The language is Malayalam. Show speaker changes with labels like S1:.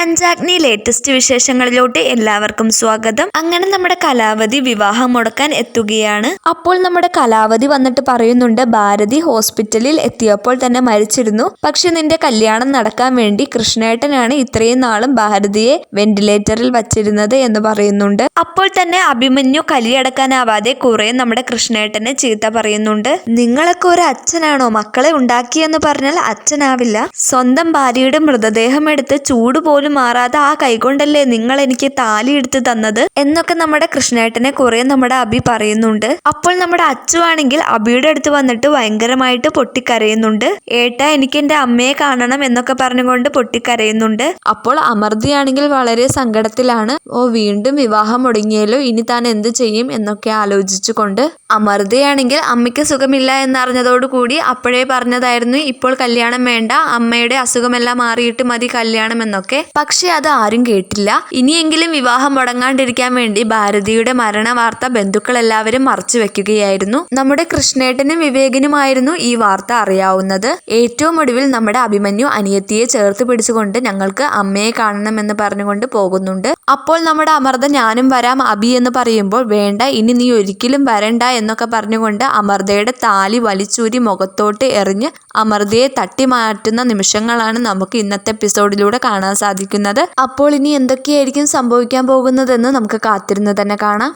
S1: പഞ്ചാഗ്നി ലേറ്റസ്റ്റ് വിശേഷങ്ങളിലോട്ട് എല്ലാവർക്കും സ്വാഗതം. അങ്ങനെ നമ്മുടെ കലാവതി വിവാഹം മുടക്കാൻ എത്തുകയാണ്. അപ്പോൾ നമ്മുടെ കലാവതി വന്നിട്ട് പറയുന്നുണ്ട് ഭാരതി ഹോസ്പിറ്റലിൽ എത്തിയപ്പോൾ തന്നെ മരിച്ചിരുന്നു. പക്ഷെ നിന്റെ കല്യാണം നടക്കാൻ വേണ്ടി കൃഷ്ണേട്ടനാണ് ഇത്രയും നാളും ഭാരതിയെ വെന്റിലേറ്ററിൽ വച്ചിരുന്നത് എന്ന് പറയുന്നുണ്ട്. അപ്പോൾ തന്നെ അഭിമന്യു കലിയടക്കാനാവാതെ കുറെ നമ്മുടെ കൃഷ്ണേട്ടനെ ചീത്ത പറയുന്നുണ്ട്. നിങ്ങളൊക്കെ ഒരു അച്ഛനാണോ? മക്കളെ ഉണ്ടാക്കിയെന്ന് പറഞ്ഞാൽ അച്ഛനാവില്ല. സ്വന്തം ഭാര്യയുടെ മൃതദേഹം എടുത്ത് ചൂട് മാറാതെ ആ കൈകൊണ്ടല്ലേ നിങ്ങൾ എനിക്ക് താലി എടുത്ത് തന്നത്? എന്നൊക്കെ നമ്മുടെ കൃഷ്ണേട്ടനെ കുറെ നമ്മുടെ അബി പറയുന്നുണ്ട്. അപ്പോൾ നമ്മുടെ അച്ചു ആണെങ്കിൽ അബിയുടെ അടുത്ത് വന്നിട്ട് ഭയങ്കരമായിട്ട് പൊട്ടിക്കരയുന്നുണ്ട്. ഏട്ട എനിക്ക് എന്റെ അമ്മയെ കാണണം എന്നൊക്കെ പറഞ്ഞുകൊണ്ട് പൊട്ടിക്കരയുന്നുണ്ട്. അപ്പോൾ അമർതിയാണെങ്കിൽ വളരെ സങ്കടത്തിലാണ്. ഓ വീണ്ടും വിവാഹം മുടങ്ങിയാലോ ഇനി താൻ എന്ത് ചെയ്യും എന്നൊക്കെ ആലോചിച്ചുകൊണ്ട്. അമൃതയാണെങ്കിൽ അമ്മയ്ക്ക് സുഖമില്ല എന്നറിഞ്ഞതോടുകൂടി അപ്പോഴേ പറഞ്ഞതായിരുന്നു ഇപ്പോൾ കല്യാണം വേണ്ട അമ്മയുടെ അസുഖമെല്ലാം മാറിയിട്ട് മതി കല്യാണം എന്നൊക്കെ പക്ഷെ അത് ആരും കേട്ടില്ല. ഇനിയെങ്കിലും വിവാഹം മുടങ്ങാണ്ടിരിക്കാൻ വേണ്ടി ഭാരതിയുടെ മരണ വാർത്ത ബന്ധുക്കൾ എല്ലാവരും മറച്ചു വെക്കുകയായിരുന്നു. നമ്മുടെ കൃഷ്ണേട്ടനും വിവേകനുമായിരുന്നു ഈ വാർത്ത അറിയാവുന്നത്. ഏറ്റവും ഒടുവിൽ നമ്മുടെ അഭിമന്യു അനിയത്തിയെ ചേർത്ത് പിടിച്ചുകൊണ്ട് ഞങ്ങൾക്ക് അമ്മയെ കാണണമെന്ന് പറഞ്ഞുകൊണ്ട് പോകുന്നുണ്ട്. അപ്പോൾ നമ്മുടെ അമർദ ഞാനും വരാം അബി എന്ന് പറയുമ്പോൾ വേണ്ട ഇനി നീ ഒരിക്കലും വരണ്ട എന്നൊക്കെ പറഞ്ഞുകൊണ്ട് അമൃതയുടെ താലി വലിച്ചൂരി മുഖത്തോട്ട് എറിഞ്ഞ് അമൃതയെ തട്ടി മാറ്റുന്ന നിമിഷങ്ങളാണ് നമുക്ക് ഇന്നത്തെ എപ്പിസോഡിലൂടെ കാണാൻ സാധിക്കുന്നത് അപ്പോൾ ഇനി എന്തൊക്കെയായിരിക്കും സംഭവിക്കാൻ പോകുന്നതെന്ന് നമുക്ക് കാത്തിരുന്ന് തന്നെ കാണാം.